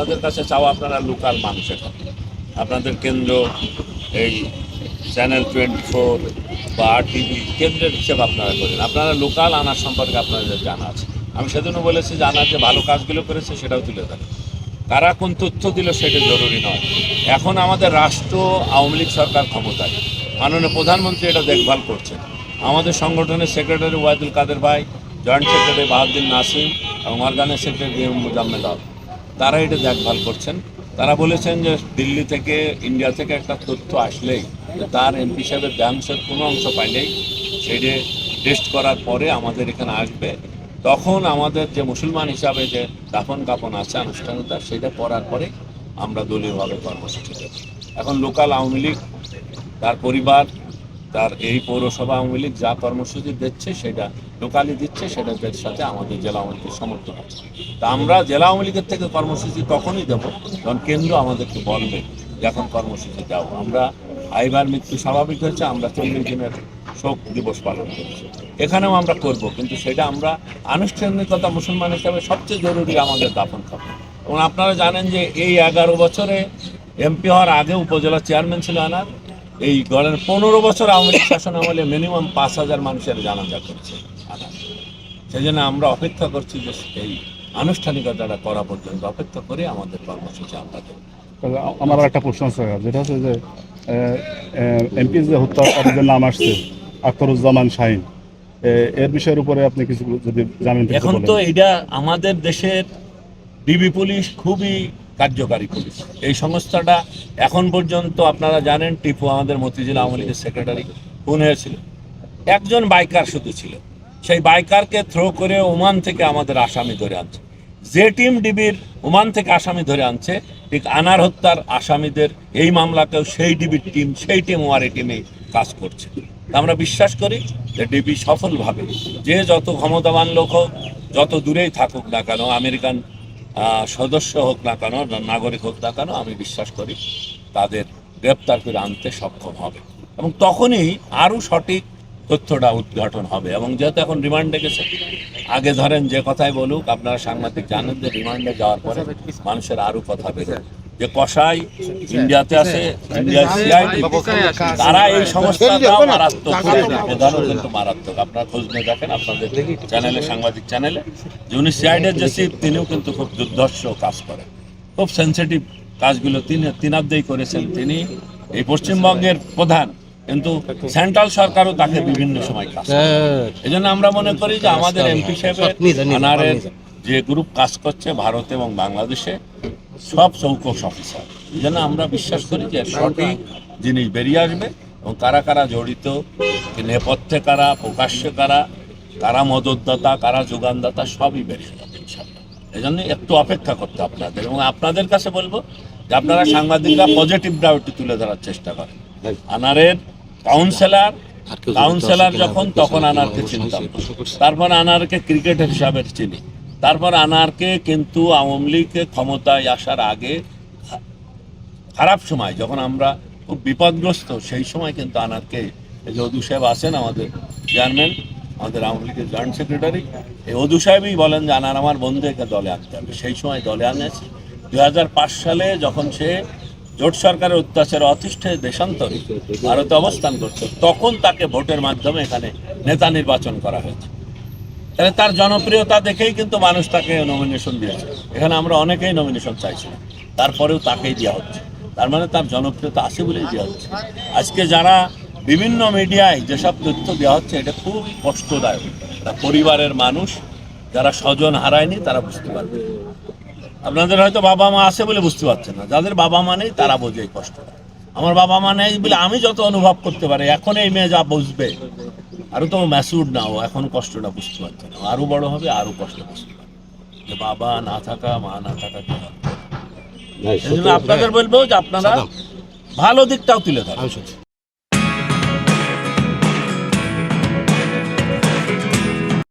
আপনাদের কাছে চাওয়া আপনারা লোকাল মানুষ এখানে আপনাদের কেন্দ্র এই চ্যানেল টোয়েন্টি ফোর বা টিভি কেন্দ্রের হিসেবে আপনারা করেন। আপনারা লোকাল আনার সম্পর্কে আপনাদের জানা আছে। আমি সেদিনও বলেছি যে আনার যে ভালো কাজগুলো করেছে সেটাও তুলে ধরেন। কারা কোন তথ্য দিল সেটা জরুরি নয়। এখন আমাদের রাষ্ট্র, আওয়ামী লীগ সরকার ক্ষমতায়। মাননীয় প্রধানমন্ত্রী এটা দেখভাল করছেন। আমাদের সংগঠনের সেক্রেটারি ওয়াইদুল কাদের ভাই, জয়েন্ট সেক্রেটারি বাহাদ্দিন নাসিম এবং অর্গানের সেক্রেটারি মুজাম্মেদ হক। তারা এটা দেখভাল করছেন। তারা বলেছেন যে দিল্লি থেকে, ইন্ডিয়া থেকে একটা তথ্য আসলেই তার এমপি সাহেবের ব্যাংশের কোনো অংশ পাইলেই সেটা টেস্ট করার পরে আমাদের এখানে আসবে। তখন আমাদের যে মুসলমান হিসাবে যে দাফন কাপন আছে আনুষ্ঠানিকতা, সেটা করার পরে আমরা দলীয়ভাবে কর্মসূচি দেব এখন লোকাল আওয়ামী লীগ, তার পরিবার তার এই পৌরসভা আওয়ামী লীগ যা কর্মসূচি দিচ্ছে সেটা লোকালি দিচ্ছে সেটার সাথে আমাদের জেলা আওয়ামী লীগের সমর্থন আছে। তা আমরা জেলা আওয়ামী লীগের থেকে কর্মসূচি তখনই দেবো যখন কেন্দ্র আমাদেরকে বলবে যে এখন কর্মসূচি দাও। আমরা আইবার মৃত্যু স্বাভাবিক হয়েছে, আমরা চল্লিশ দিনের শোক দিবস পালন করছি। এখানেও আমরা করব, কিন্তু সেটা আমরা আনুষ্ঠানিকতা মুসলমান হিসাবে সবচেয়ে জরুরি আমাদের দাফন খাব এবং আপনারা জানেন যে এই এগারো বছরে এমপি হওয়ার আগে উপজেলা চেয়ারম্যান ছিল আনার এই গড়ের পনেরো বছর আওয়ামী লীগ শাসন আমলে মিনিমাম পাঁচ হাজার মানুষের জানাজা করছে। সেই জন্য আমরা অপেক্ষা করছি যে এই আনুষ্ঠানিকতাটা করা পর্যন্ত অপেক্ষা করে আমাদের কর্মসূচি আমরা দেবো। আমার একটা প্রশ্ন আছে। যেটা হচ্ছে যে এমপি যে হত্যা অভিযোগ নাম আসছে আখতারুজ্জামান শাহিন এর বিষয়ের উপরে আপনি কিছু যদি জানেন এখন তো এটা আমাদের দেশের ডিবি পুলিশ খুবই কার্যকারী পুলিশ। এই সংস্থাটা এখন পর্যন্ত আপনারা জানেন, টিপু আমাদের মতিঝিল আওয়ামী লীগের সেক্রেটারি, খুন হয়েছিল একজন বাইকার শুধু ছিল। সেই বাইকারকে থ্রো করে ওমান থেকে আমাদের আসামি ধরে আনছে। যে টিম ডিবির ওমান থেকে আসামি ধরে আনছে, ঠিক আনার হত্যার আসামিদের এই মামলাকেও সেই ডিবির টিম, সেই টিম ওয়ার টিমে কাজ করছে। আমরা বিশ্বাস করি যে ডিবি সফলভাবে যে যত ক্ষমতাবান লোক যত দূরেই থাকুক না কেন, আমেরিকান সদস্য হোক না কেন নাগরিক হোক না কেন, আমি বিশ্বাস করি তাদের গ্রেপ্তার করে আনতে সক্ষম হবে। এবং তখনই আরও সঠিক তথ্যটা উদ্ঘাটন হবে। এবং যেহেতু এখন রিমান্ডে গেছে, আগে ধরেন যে কথাই বলুক, আপনারা সাংবাদিক জানেন যে রিমান্ডে যাওয়ার পরে মানুষের আরও কথা বেরোয় যে কসাই ইন্ডিয়াতে আছে ইন্ডিয়া সিআইডি। তারা এই সংস্থাটা মারাত্মক। প্রধানও কিন্তু মারাত্মক। আপনারা খোঁজ নিয়ে দেখেন আপনাদের চ্যানেলে সাংবাদিক চ্যানেলে। যে উনি সিআইডের যে চিফ তিনিও কিন্তু খুব দুর্ধর্ষ কাজ করেন। খুব সেন্সিটিভ কাজগুলো তিনি তিনাব্দেই করেছেন। তিনি এই পশ্চিমবঙ্গের প্রধান। কিন্তু সেন্ট্রাল সরকারও তাকে বিভিন্ন সময় কাজ এই জন্য আমরা মনে করি যে আমাদের এমপি সাহেবের আনারের যে গ্রুপ কাজ করছে ভারতে এবং বাংলাদেশে সব চৌকস অফিসার। জন্য আমরা বিশ্বাস করি যে সঠিক জিনিস বেরিয়ে আসবে এবং কারা কারা জড়িত নেপথ্যে কারা প্রকাশ্যে কারা কারা মদতদাতা কারা যোগানদাতা সবই বেরিয়ে যাবে এই জন্য একটু অপেক্ষা করতে আপনাদের এবং আপনাদের কাছে বলব যে আপনারা সাংবাদিকরা পজিটিভটা একটু তুলে ধরার চেষ্টা করেন। আনারের কাউন্সিলর কাউন্সিলর যখন তখন আনারকে চিনতাম। তারপর আনারকে ক্রিকেটার হিসাবে চিনি। তারপর আনারকে কিন্তু আওয়ামী লীগের ক্ষমতায় আসার আগে খারাপ সময়, যখন আমরা খুব বিপদগ্রস্ত, সেই সময় কিন্তু আনারকে যে অদু সাহেব আছেন আমাদের চেয়ারম্যান, আমাদের আওয়ামী লীগের জয়েন্ট সেক্রেটারি, এই অদু সাহেবই বলেন যে আনার আমার বন্ধু, একে দলে আনতে হবে। সেই সময় দলে আনেছে। দুই হাজার পাঁচ সালে যখন সে জোট সরকারের অত্যাচারে অতিষ্ঠ দেশান্তরে ভারতে অবস্থান করছে তখন তাকে ভোটের মাধ্যমে এখানে নেতা নির্বাচন করা হয়েছে। তাহলে তার জনপ্রিয়তা দেখেই কিন্তু মানুষ তাকে নমিনেশন দিয়েছে। এখানে আমরা অনেকেই নমিনেশন চাইছিলাম। তারপরেও তাকেই দেওয়া হচ্ছে। তার মানে তার জনপ্রিয়তা আছে বলেই দেওয়া হচ্ছে। আজকে যারা বিভিন্ন মিডিয়ায় যেসব তথ্য দেওয়া হচ্ছে, এটা খুব কষ্টদায়ক। তা পরিবারের মানুষ, যারা স্বজন হারায়নি, তারা বুঝতে পারবে। আপনাদের হয়তো বাবা মা আছে বলে বুঝতে পারছেন না। যাদের বাবা মা নেই, তারা বোঝে এই কষ্টটা আমার বাবা মা নেই বলে আমি যত অনুভব করতে পারি, এখন এই মেয়ে যা বুঝবে আরও তো ম্যাসুর না ও এখন কষ্টটা বুঝতে পারছে না। আরও বড় হবে আরও কষ্ট বুঝতে পারবে। যে বাবা না থাকা মা না থাকা কি হবে? আপনাদের বলব যে আপনারা ভালো দিকটাও তুলে ধরেন